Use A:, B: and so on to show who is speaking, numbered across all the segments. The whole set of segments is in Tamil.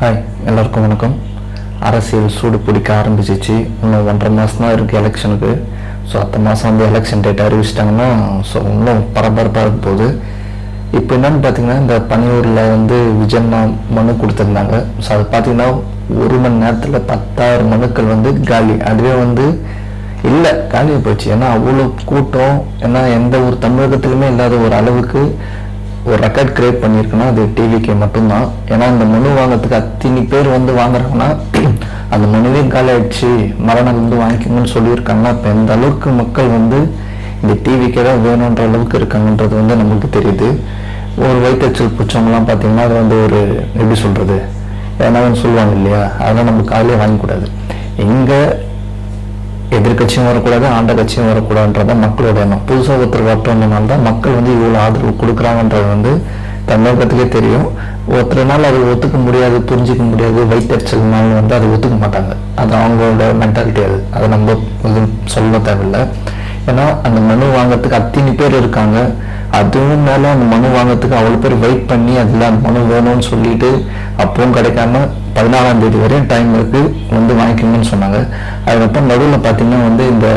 A: ஹாய் எல்லாருக்கும் வணக்கம். அரசியல் சூடு பிடிக்க ஆரம்பிச்சிச்சு. இன்னும் ஒன்றரை மாதம் தான் இருக்குது எலெக்ஷனுக்கு ஸோ அடுத்த மாதம் வந்து எலெக்ஷன் டேட் அறிவிச்சிட்டாங்கன்னா ஸோ இன்னும் பரபரப்பாக இருக்க போகுது. இப்போ என்னன்னு பார்த்தீங்கன்னா இந்த பனியூரில் வந்து விஜயம்மா மனு கொடுத்துருந்தாங்க. ஸோ அது பார்த்தீங்கன்னா ஒரு மணி நேரத்தில் பத்தாயிரம் மனுக்கள் வந்து காலி. அதுவே வந்து இல்லை காலியாக போச்சு. ஏன்னா அவ்வளோ கூட்டம் ஏன்னா எந்த ஒரு தமிழகத்துலையுமே இல்லாத ஒரு அளவுக்கு ஒரு ரெக்கார்ட் கிரியேட் பண்ணியிருக்குன்னா அது டிவிக்கு மட்டும்தான். ஏன்னா இந்த மனு வாங்கிறதுக்கு அத்தனை பேர் வந்து வாங்குறாங்கன்னா அந்த மனுவே காலாயிடுச்சு மரணம் வந்து வாங்கிக்கணும்னு சொல்லியிருக்காங்கன்னா இப்போ எந்த அளவுக்கு மக்கள் வந்து இந்த டிவிக்கே தான் வேணுன்ற அளவுக்கு இருக்காங்கன்றது வந்து நமக்கு தெரியுது. ஒரு வயிற்றுச்சல் பிடிச்சவங்கலாம் பார்த்தீங்கன்னா அது வந்து ஒரு எப்படி சொல்கிறது ஏன்னா சொல்லுவாங்க இல்லையா? அதெல்லாம் நம்ம காலையே வாங்கக்கூடாது. எங்கே எதிர்கட்சியும் வரக்கூடாது ஆண்ட கட்சியும் வரக்கூடாதுன்றத மக்களோட எண்ணம். புதுசாக ஒருத்தர் வரட்டோம்னால தான் மக்கள் வந்து இவ்வளோ ஆதரவு கொடுக்குறாங்கன்றது வந்து தமிழகத்துக்கே தெரியும். ஒருத்தர்னால அதை ஒத்துக்க முடியாது புரிஞ்சிக்க முடியாது வைத்தறிச்சல்னாலும் வந்து அதை ஒத்துக்க மாட்டாங்க. அது அவங்களோட மென்டாலிட்டி அது. அதை நம்ம எதுவும் சொல்ல தேவையில்லை. ஏன்னா அந்த மனு வாங்கறதுக்கு அத்தனை பேர் இருக்காங்க. அதுவும் மேலே அந்த மனு வாங்குறதுக்கு அவ்வளோ பேர் வெயிட் பண்ணி அதில் அந்த மனு வேணும்னு சொல்லிட்டு அப்பவும் கிடைக்காம பதினாலாம் தேதி வரையும் டைம் இருக்குது வந்து வாங்கிக்கணும்னு சொன்னாங்க. அதுக்கப்புறம் நடுவில் பார்த்தீங்கன்னா வந்து இந்த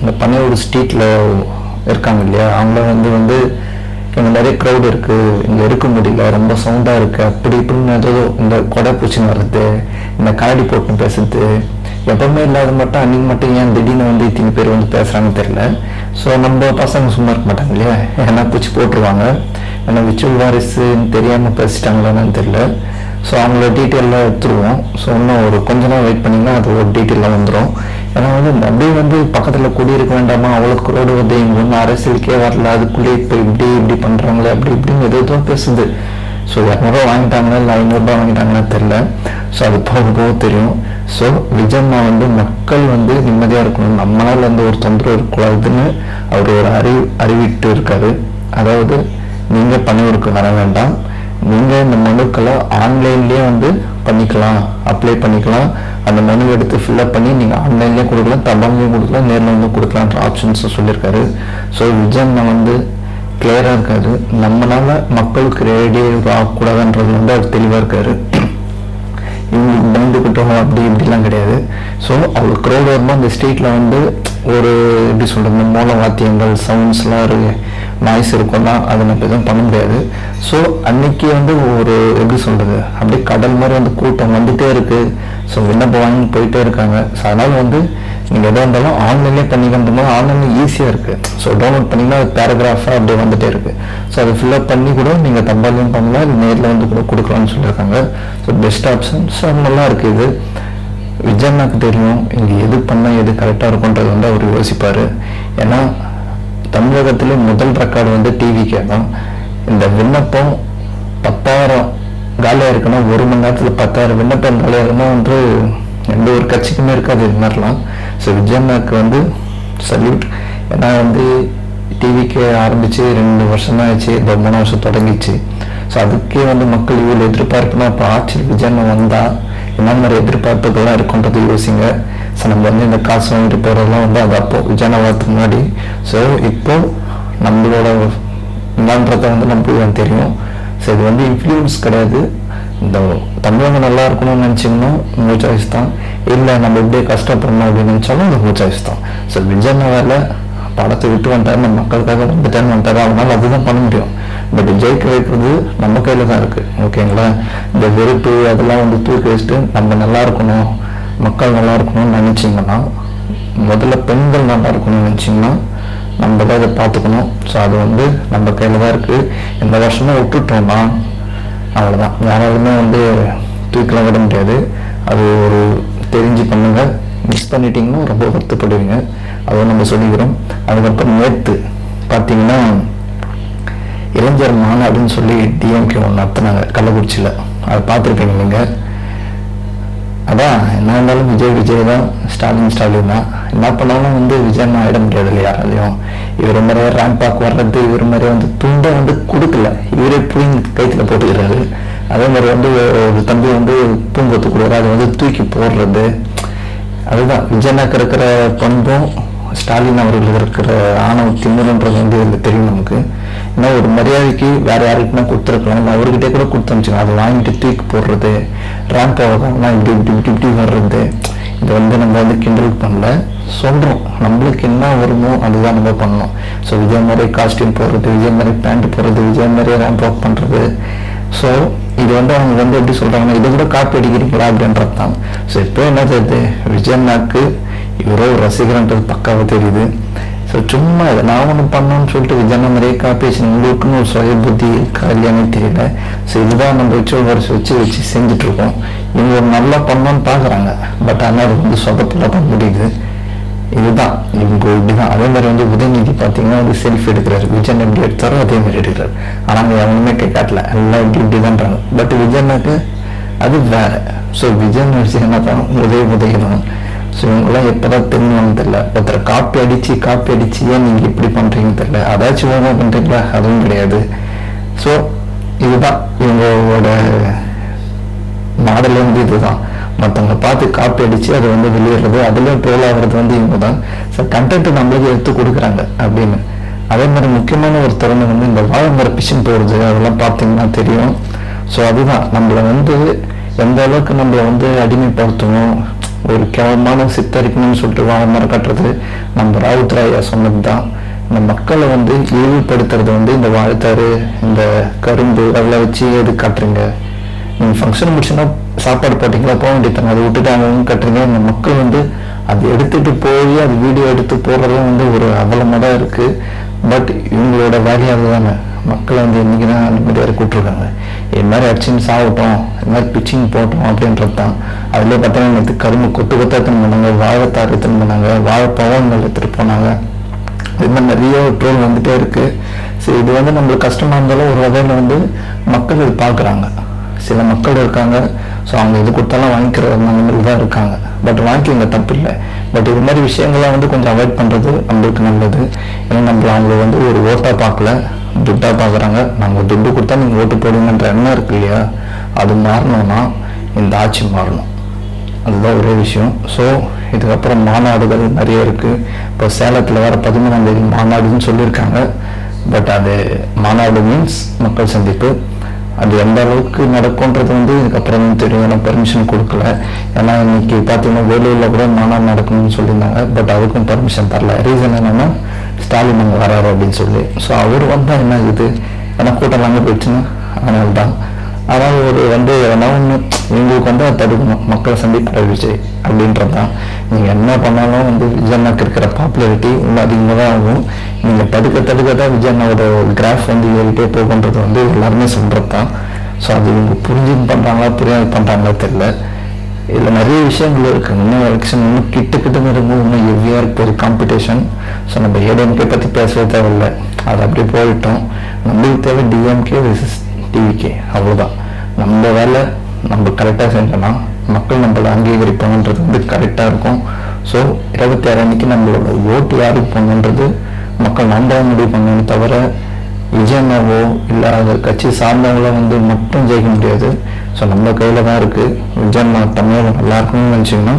A: இந்த பனையூர் ஸ்ட்ரீட்டில் இருக்காங்க இல்லையா? அவங்கள வந்து வந்து இங்கே நிறைய க்ரௌட் இருக்குது இங்கே இருக்க முடியல. ரொம்ப சவுண்டாக இருக்குது அப்படி இப்படின்னு ஏதோ இந்த கொடை பூச்சின்னு வர்றது இந்த கரடி போட்டு பேசுறது எப்பவுமே இல்லாத மட்டும் அன்னைக்கு மட்டும் ஏன் திடீர்னு வந்து இத்தனை பேர் வந்து பேசுறாங்கன்னு தெரில ஸோ நம்ம பசங்க சும்மா இருக்க மாட்டாங்க இல்லையா? ஏன்னா பூச்சி போட்டுருவாங்க. ஏன்னா விச்சுவல் வாரிசுன்னு தெரியாமல் பேசிட்டாங்களான்னு தெரில ஸோ அவங்களோட டீட்டெயிலாக எடுத்துருவோம். ஸோ இன்னும் ஒரு கொஞ்ச நேரம் வெயிட் பண்ணிங்கன்னா அது ஒரு டீட்டெயிலாக வந்துடும் ஏன்னா வந்து இந்த அப்படியே வந்து பக்கத்தில் குடியிருக்க வேண்டாமா? அவ்வளோக்கு ரோடு வந்து இங்கே ஒன்றும் அரசியலுக்கே வரல. அதுக்குள்ளே இப்போ இப்படி இப்படி பண்ணுறாங்களே அப்படி இப்படின்னு எதோ ஏதோ பேசுது. ஸோ இரநூறுவா வாங்கிட்டாங்களா இல்லை ஐநூறுரூபா வாங்கிட்டாங்களா தெரில ஸோ அது போக போக தெரியும். ஸோ விஜயம்மா வந்து மக்கள் வந்து நிம்மதியாக இருக்கணும். நம்மளால் வந்து ஒரு தொந்தரவு இருக்கக்கூடாதுன்னு அவர் ஒரு அறி அறிவிட்டு இருக்காரு. அதாவது நீங்கள் பணியூருக்கு வர வேண்டாம். நீங்கள் இந்த மனுக்களை ஆன்லைன்லேயே வந்து பண்ணிக்கலாம். அப்ளை பண்ணிக்கலாம். அந்த மனு எடுத்து ஃபில்அப் பண்ணி நீங்கள் ஆன்லைன்லேயே கொடுக்கலாம் தபாலையும் கொடுக்கலாம் நேரில் வந்து கொடுக்கலான்ற ஆப்ஷன்ஸும் சொல்லியிருக்காரு. ஸோ விஜயம்மா வந்து கிளியராக இருக்காரு. நம்மளால மக்களுக்கு ரேடியோ ஆகக்கூடாதுன்றது வந்து அவர் தெளிவாக இருக்காரு. இவங்களுக்கு பயந்துக்கிட்டோம் அப்படி இப்படிலாம் கிடையாது. ஸோ அவர் க்ரௌட் வரும்போது அந்த ஸ்ட்ரீட்டில் வந்து ஒரு எப்படி சொல்கிறது மூல வாத்தியங்கள் சவுண்ட்ஸ்லாம் இருக்குது நாய்ஸ் இருக்கும்னா அதை நம்ம எதுவும் பண்ண முடியாது. ஸோ அன்னைக்கு வந்து ஒரு எப்படி சொல்கிறது அப்படியே கடல் மாதிரி வந்து கூட்டம் வந்துகிட்டே இருக்குது ஸோ விண்ணப்பம் வாங்கி போயிட்டே இருக்காங்க. ஸோ அதனால் வந்து நீங்கள் எதாக இருந்தாலும் ஆன்லைன்லேயே பண்ணிக்கின்ற போது ஆன்லைனில் ஈஸியாக இருக்குது ஸோ டவுன்லோட் பண்ணிங்கன்னா அது பேராகிராஃபாக அப்படியே வந்துட்டே இருக்குது ஸோ அதை ஃபில்லப் பண்ணி கூட நீங்கள் தபாலையும் பண்ணலாம் நேரில் வந்து கூட கொடுக்கலாம்னு சொல்லியிருக்காங்க. ஸோ பெஸ்ட் ஆப்ஷன் ஸோ நல்லா இருக்குது இது. விஜயண்ணாக்கு தெரியும் இங்கே எது பண்ணால் எது கரெக்டாக இருக்குன்றது வந்து அவர் யோசிப்பார். ஏன்னா தமிழகத்திலே முதல் ரெக்கார்டு வந்து டிவிக்கே தான். இந்த விண்ணப்பம் பத்தாயிரம் காலியாக இருக்குன்னா ஒரு மணி நேரத்தில் பத்தாயிரம் விண்ணப்பம் காலியாக இருக்குன்னா வந்து எந்த ஒரு கட்சிக்குமே இருக்காது இது மாதிரிலாம். ஸோ விஜயண்ணாக்கு வந்து சல்யூட் ஏன்னா வந்து டிவிக்கு ஆரம்பித்து ரெண்டு வருஷம் தான் ஆச்சு. இப்போ மூணு வருஷம் தொடங்கிச்சு. ஸோ அதுக்கே வந்து மக்கள் இவ்வளோ எதிர்பார்ப்புனா இப்போ ஆட்சி விஜயண்ணா வந்தால் என்ன மாதிரி எதிர்பார்ப்புகள்லாம் இருக்குன்றது யோசிங்க. ஸோ நம்ம வந்து இந்த காசு வாங்கிட்டு போகிறதெல்லாம் வந்து அது அப்போ விஜயண்ணா முன்னாடி. ஸோ இப்போ நம்மளோட என்னன்றதை வந்து நமக்கு தெரியும். ஸோ இது வந்து இன்ஃப்ளூயன்ஸ் கிடையாது. இந்த தமிழகம் நல்லா இருக்கணும்னு நினச்சிங்கன்னா உங்கள் சாய்ஸ் தான். இல்லை நம்ம இப்படியே கஷ்டப்படணும் அப்படின்னு நினச்சாலும் அது உங்கள் சாய்ஸ் தான். ஸோ விஜயண்ணா வேலை படத்தை விட்டு வந்துட்டாரு நம்ம மக்களுக்காக வந்துட்டேன்னு வந்துட்டாரு அதனால் அதுதான் பண்ண முடியும். பட் ஜெயிக்க வைக்கிறது நம்ம கையில் தான் இருக்குது ஓகேங்களா இந்த வெறுப்பு அதெல்லாம் வந்து தூக்கி வச்சுட்டு நம்ம நல்லா இருக்கணும். மக்கள் நல்லா இருக்கணும்னு நினச்சிங்கன்னா முதல்ல பெண்கள் நல்லா இருக்கணும்னு நினச்சிங்கன்னா நம்ம தான் அதை பார்த்துக்கணும். ஸோ அது வந்து நம்ம கையில் தான் இருக்குது இந்த வருஷமும் விட்டுட்டோம்னா அவ்வளோதான் யாராலுமே வந்து தூக்கலாம் விட முடியாது. அது ஒரு தெரிஞ்சு பண்ணுங்க. மிஸ் பண்ணிட்டீங்கன்னா ரொம்ப வருத்தப்படுவீங்க. அதை நம்ம சொல்லிக்கிறோம். அதுக்கப்புறம் நேற்று பார்த்தீங்கன்னா இளைஞர் மாநாடுன்னு சொல்லி டிஎம்கே ஒன்று நடத்துனாங்க கள்ளக்குறிச்சியில். அதை பார்த்துருப்பீங்க நீங்கள் அதான் என்ன இருந்தாலும் விஜய் விஜய் தான் ஸ்டாலின் ஸ்டாலின் தான். என்ன பண்ணாலும் வந்து விஜயன் ஆயிட முடியாது இல்லையா யாராலையும் இவர் மாதிரியே ரேம்பாக் வர்றது இவர் மாதிரி வந்து துண்டை வந்து கொடுக்கல. இவரே பூங் கைத்துல போட்டுக்கிறாரு. அதே மாதிரி வந்து ஒரு தம்பி வந்து பூங்கொத்து கொடுக்குற அதை வந்து தூக்கி போடுறது. அதுதான் விஜயனாக்கு இருக்கிற பண்பும் ஸ்டாலின் அவர்கள் இருக்கிற ஆணவ திமுறன்றது வந்து இதில் தெரியும் நமக்கு. ஏன்னா ஒரு மரியாதைக்கு வேற யாருக்குன்னா கொடுத்துருக்கலாம். இல்லை அவர்கிட்டே கூட கொடுத்து அனுப்பிச்சுக்கலாம். அதை வாங்கிட்டு தூக்கி போடுறது. ட்ராப் ஆகும் நான் இப்படி இப்படி இப்படி இப்படி வர்றது. இது வந்து நம்ம வந்து கிண்டல் பண்ணல. சொல்கிறோம் நம்மளுக்கு என்ன வருமோ அதுதான் நம்ம பண்ணணும். ஸோ விஜய் மாதிரி காஸ்டியூம் போடுறது விஜய் மாதிரி பேண்ட் போடுறது விஜய் மாதிரி ரேம்ப் வாக் பண்ணுறது ஸோ இது வந்து அவங்க வந்து எப்படி சொல்கிறாங்கன்னா இதை கூட காப்பி அடிக்கிறீங்களா அப்படின்றது தான். ஸோ இப்போ என்ன தெரியுது? விஜயண்ணாக்கு இவரோ ஒரு ரசிகர்ன்றது பக்காவாக தெரியுது. ஸோ சும்மா இதை நான் ஒன்று பண்ணணும்னு சொல்லிட்டு விஜயண்ணா மாதிரியே காப்பி உங்களுக்குன்னு ஒரு சுய புத்தி இருக்கா இல்லையானே தெரியல ஸோ இதுதான் நம்ம வச்சு வரிசை வச்சு வச்சு செஞ்சுட்டு இருக்கோம் இவங்க ஒரு நல்லா பண்ணணும்னு பார்க்குறாங்க. பட் ஆனால் அது வந்து சொதப்பில் பண்ண முடியுது. இதுதான். இவங்க இப்படிதான். அதே மாதிரி வந்து உதயநிதி பார்த்தீங்கன்னா வந்து செல்ஃபி எடுக்கிறாரு. விஜயன் எப்படி எடுத்தாரோ அதே மாதிரி எடுக்கிறாரு. ஆனால் அவங்க எவனுமே கை காட்டல. எல்லாம் இப்படி இப்படி தான்றாங்க பட் விஜயனுக்கு அது வேற. ஸோ விஜயன் வச்சு என்ன தான் உதய உதயணும் ஸோ இவங்கெல்லாம் எப்போதான் திரும்பணும்னு தெரில ஒருத்தரை காப்பி அடித்து காப்பி அடித்து ஏன் நீங்கள் இப்படி பண்ணுறீங்கன்னு தெரில அதாச்சும் ஓமா பண்ணுறீங்களா அதுவும் கிடையாது. ஸோ இதுதான் இவங்களோட மாடல் வந்து இதுதான். மற்றவங்க பார்த்து காப்பி அடித்து அதை வந்து வெளியிடுறது அதுலேயும் ட்ரோல் ஆகிறது வந்து இவங்க தான் ஸோ கண்டென்ட் நம்மளுக்கு எடுத்து கொடுக்குறாங்க அப்படின்னு. அதே மாதிரி முக்கியமான ஒரு திறமை வந்து இந்த வாழைமர பிஷன் போடுறது அதெல்லாம் பார்த்தீங்கன்னா தெரியும். ஸோ அதுதான். நம்மளை வந்து எந்த அளவுக்கு நம்மளை வந்து அடிமைப்படுத்தணும் ஒரு கேவலமான சித்தரிக்கணும்னு சொல்லிட்டு வாழைமரம் கட்டுறது நம்ம ராவுத்ராயா சொன்னது தான் இந்த மக்களை வந்து இழிவுபடுத்துறது வந்து இந்த வாழ்த்தாறு இந்த கரும்பு அதெல்லாம் வச்சு எது காட்டுறீங்க? நீங்கள் ஃபங்க்ஷன் முடிச்சுன்னா சாப்பாடு போட்டிங்களா? போக வேண்டியதாங்க அதை விட்டுட்டு கட்டுறீங்க. இந்த மக்கள் வந்து அது எடுத்துட்டு போய் அது வீடியோ எடுத்து போடுறதும் வந்து ஒரு அவலமாக தான் இருக்குது பட் இவங்களோட வேலையாக தானே. மக்களை வந்து இன்னைக்கு தான் அந்த மாதிரி கூப்பிட்ருக்காங்க இது மாதிரி அடிச்சுன்னு சாகட்டும் இது மாதிரி பிச்சிங் போட்டோம் அப்படின்றது தான் அதுலேயே பார்த்தீங்கன்னா நேற்று கரும்பு கொத்து கொத்தா எடுத்துன்னு போனாங்க வாழைத்தார் எடுத்துன்னு போனாங்க வாழைப்பழங்கள் எடுத்துகிட்டு போனாங்க. இது மாதிரி நிறைய ட்ரோல் வந்துகிட்டே இருக்குது சரி இது வந்து நம்மளுக்கு கஷ்டமாக இருந்தாலும் ஒரு வகையில் வந்து மக்கள் இது பார்க்குறாங்க. சில மக்கள் இருக்காங்க ஸோ அவங்க எது கொடுத்தாலும் வாங்கிக்கிற அந்த மாதிரி தான் இருக்காங்க. பட் வாங்கிக்கங்க தப்பு இல்லை பட் இது மாதிரி விஷயங்கள்லாம் வந்து கொஞ்சம் அவாய்ட் பண்ணுறது நம்மளுக்கு நல்லது. ஏன்னா நம்ம அவங்கள வந்து ஒரு ஓட்டாக பார்க்கல. துட்டாக பார்க்குறாங்க நாங்கள் துட்டு கொடுத்தா நீங்கள் ஓட்டு போடுங்கன்ற எண்ணம் இருக்கு இல்லையா? அது மாறணும்னா இந்த ஆட்சி மாறணும். அதுதான் ஒரே விஷயம். ஸோ இதுக்கப்புறம் மாநாடுகள் நிறைய இருக்குது இப்போ சேலத்தில் வேறு பதிமூணாம் தேதி மாநாடுன்னு சொல்லியிருக்காங்க. பட் அது மாநாடு மீன்ஸ் மக்கள் சந்திப்பு. அது எந்த அளவுக்கு நடக்கும்ன்றது வந்து இதுக்கப்புறம் தெரியும் ஏன்னா பெர்மிஷன் கொடுக்கல. ஏன்னா இன்னைக்கு பார்த்தீங்கன்னா வேலூரில் கூட மாநாடு நடக்கணும்னு சொல்லியிருந்தாங்க. பட் அதுக்கும் பெர்மிஷன் தரல. ரீசன் என்னென்னா ஸ்டாலின் அங்கே வராரு அப்படின்னு சொல்லி. ஸோ அவர் வந்தால் என்ன ஆகுது ஏன்னா கூட்டம் வாங்க போயிடுச்சுன்னா அதனால தான் அதாவது ஒரு வந்து எதனா ஒன்று எங்களுக்கு வந்து அதை தடுக்கணும். மக்களை சந்திக்கிற விஜய் அப்படின்றது தான் நீங்கள் என்ன பண்ணாலும் வந்து விஜயண்ணாக்கு இருக்கிற பாப்புலாரிட்டி இன்னும் அதிகமாக தான் ஆகும். நீங்கள் தடுக்க தடுக்க தான் விஜயண்ணாவோட கிராஃப் வந்து ஏறிட்டே போகுன்றது வந்து எல்லாருமே சொல்கிறது தான் ஸோ அது இவங்க புரிஞ்சு பண்ணுறாங்களா புரியாது பண்ணுறாங்களா தெரியல. இதில் நிறைய விஷயங்கள் இருக்குது இன்னும் எலெக்ஷன் இன்னும் கிட்ட கிட்ட இருக்கும் இன்னும் ஹெவியாக இருக்குது ஒரு காம்படிஷன் ஸோ நம்ம ஏடிஎம்கே பற்றி பேசவே தேவையில்லை. அது அப்படியே போயிட்டோம். நம்மளுக்கு தேவை டிஎம்கே விசஸ் டிவிகே அவ்வளோதான் நம்ம வேலை நம்ம கரெக்டாக செஞ்சோம்னா மக்கள் நம்மளை அங்கீகரிப்பாங்கன்றது வந்து கரெக்டாக இருக்கும். ஸோ இருபத்தி ஆறு அன்னைக்கு நம்மளோட ஓட்டு யாருக்கு போகணுன்றது மக்கள் நம்ம முடிவு பண்ணணும் தவிர விஜயண்ணாவோ இல்லை அந்த கட்சி சார்ந்தவங்களோ வந்து மட்டும் ஜெயிக்க முடியாது. ஸோ நம்ம கையில் தான் இருக்குது விஜயண்ணா தமிழகம் நல்லா இருக்கணும்னு நினச்சிங்கன்னா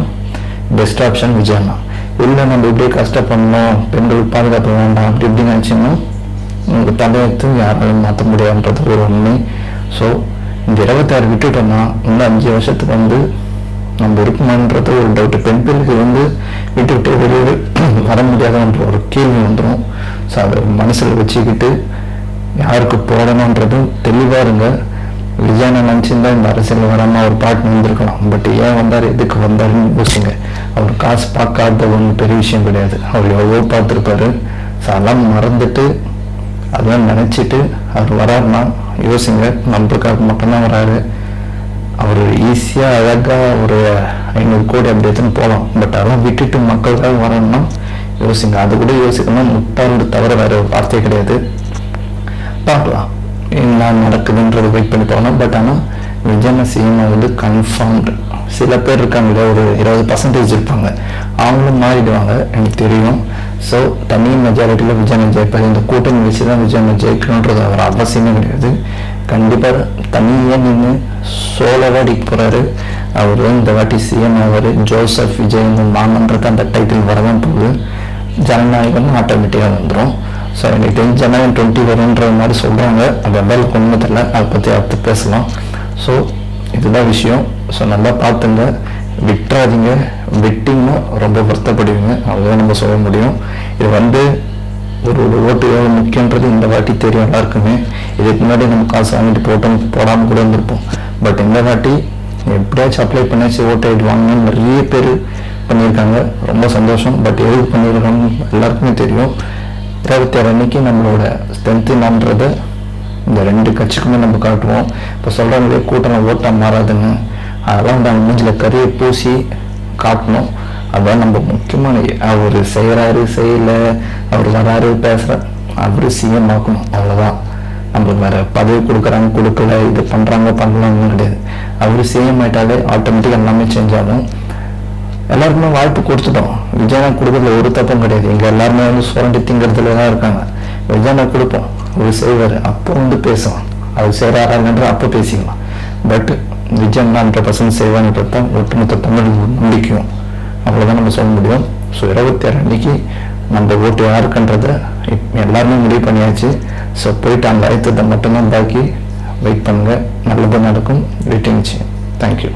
A: பெஸ்ட் ஆப்ஷன் விஜயண்ணா இல்லை நம்ம இப்படியே கஷ்டப்படணும் பெண்கள் பாதுகாப்பு வேண்டாம் அப்படி இப்படி நினச்சிங்கன்னா உங்கள் தலையெழுத்து யாராலையும் மாற்ற முடியாதுன்றது ஒரு உண்மை. ஸோ இந்த இருபத்தாறு விட்டுட்டோம்னா இன்னும் அஞ்சு வருஷத்துக்கு வந்து நம்ம இருக்குமான்றது ஒரு டவுட்டு பெண் பிள்ளைக்கு வந்து விட்டு விட்டு வெளியே வர முடியாதுன்ற ஒரு கேள்வி வந்துடும் ஸோ அதை மனசில் வச்சுக்கிட்டு யாருக்கு போடணுன்றதும் தெளிவாக இருங்க. விஜயனை நினச்சிருந்தா இந்த அரசியல் வராமல் அவர் பாட்டு வந்திருக்கலாம் பட் ஏன் வந்தார்? எதுக்கு வந்தாருன்னு யோசிங்க. அவர் காசு பார்க்காத ஒன்றும் பெரிய விஷயம் கிடையாது. அவர் எவ்வளோ பார்த்துருப்பாரு. ஸோ அதெல்லாம் மறந்துட்டு அதெல்லாம் நினச்சிட்டு அவர் வராருன்னா யோசிங்க. நம்மளுக்காக மட்டும்தான் வராரு. அவர் ஈஸியாக அழகாக ஒரு ஐநூறு கோடி அப்படி எடுத்துன்னு போகலாம். பட் அதெல்லாம் விட்டுட்டு மக்களுக்காக வரணும்னா யோசிங்க. அது கூட யோசிக்கணும் முட்டாளோட தவிர வேறு வார்த்தையே கிடையாது. பார்க்கலாம். என்ன நடக்குதுன்றது வெயிட் பண்ணி போகணும் பட் ஆனால் விஜயன சிஎம் வந்து கன்ஃபார்ம்டு சில பேர் இருக்காங்க ஒரு இருபது பர்சன்டேஜ் இருப்பாங்க. அவங்களும் மாறிடுவாங்க எனக்கு தெரியும். ஸோ தனி மெஜாரிட்டியில் விஜயனை ஜெயிப்பார் இந்த கூட்டணி வச்சு தான் விஜயனை ஜெயிக்கணுன்றது அவர் அவசியமே கிடையாது. கண்டிப்பாக தனியாக நின்று சோலவாக அடிக்க போகிறாரு அவர் இந்த வாட்டி சிஎம் ஆவார்? ஜோசப் விஜய் மாமன்றது அந்த டைட்டில் வரதான் போகுது. ஜனநாயகம் ஆட்டோமேட்டிக்காக வந்துடும் ஸோ எனக்கு தெரிஞ்ச ஜனநாயகம் டுவெண்ட்டி வரும்ன்ற மாதிரி சொல்கிறாங்க அது எந்த அளவுக்கு தெரியல அதை பற்றி அடுத்து பேசலாம். ஸோ இதுதான் விஷயம். ஸோ நல்லா பார்த்துங்க. விட்டுறாதீங்க. விட்டிங்கன்னா ரொம்ப வருத்தப்படுவீங்க. அவ்வளோதான் நம்ம சொல்ல முடியும். இது வந்து ஒரு ஒரு ஓட்டு எவ்வளோ முக்கியன்றது இந்த வாட்டி தெரியும். எல்லாருக்குமே இதுக்கு முன்னாடி நம்ம காசு வாங்கிட்டு போட்டோம். போடாமல் கூட இருந்திருப்போம். பட் இந்த வாட்டி எப்படியாச்சும் அப்ளை பண்ணியாச்சு ஓட்டு ஐடி வாங்கணும்னு நிறைய பேர் பண்ணியிருக்காங்க. ரொம்ப சந்தோஷம். பட் எதுக்கு பண்ணியிருக்காங்க எல்லாருக்குமே தெரியும். இருபத்தி ஆறு அன்னைக்கு நம்மளோட ஸ்ட்ரென்த் என்னன்றது இந்த ரெண்டு கட்சிக்குமே நம்ம காட்டுவோம். இப்போ சொல்கிறாங்களே கூட்டம் ஓட்டம் மாறாதுன்னு. அதெல்லாம் வந்து அவங்க மூஞ்சில் கறியை பூசி காட்டணும். அதான் நம்ம முக்கியமான அவர் செய்கிறாரு செய்யல அவர் வராரு பேசுகிற அவர் சிஎம் ஆக்கணும். அவ்வளோதான் நம்மளுக்கு வேற பதவி கொடுக்குறாங்க கொடுக்கல இது பண்ணுறாங்க பண்ணலாம்னு கிடையாது. அவர் சிஎம் ஆயிட்டாலே ஆட்டோமேட்டிக்காக எல்லாமே சேஞ்ச் ஆகும். எல்லாருக்குமே வாய்ப்பு கொடுத்துட்டோம். விஜயனா கொடுக்கறதுல ஒரு தப்பும் கிடையாது. இங்க எல்லாருமே வந்து சுரண்டி திங்கிறதுல தான் இருக்காங்க. விஜயனா கொடுப்போம். அவர் செய்வார். அப்போ வந்து பேசுவோம் அவர் செய்கிறாராங்கன்ற அப்போ பேசிக்கலாம். பட் விஜயன் ஹண்ட்ரட் பர்சன்ட் செய்வாங்கன்றது தான் ஒட்டுமொத்த தமிழ் நம்பிக்கையும். அவ்வளோதான் நம்ம சொல்ல முடியும். ஸோ இருபத்தி ஆறு அன்னைக்கு நம்ம ஓட்டு யாருக்குன்றதை எல்லாருமே முடிவு பண்ணியாச்சு. ஸோ போயிட்டு அந்த அழுத்தத்தை மட்டும்தான் பாக்கி. வெயிட் பண்ணுங்க. நல்லது நடக்கும். Waiting thank you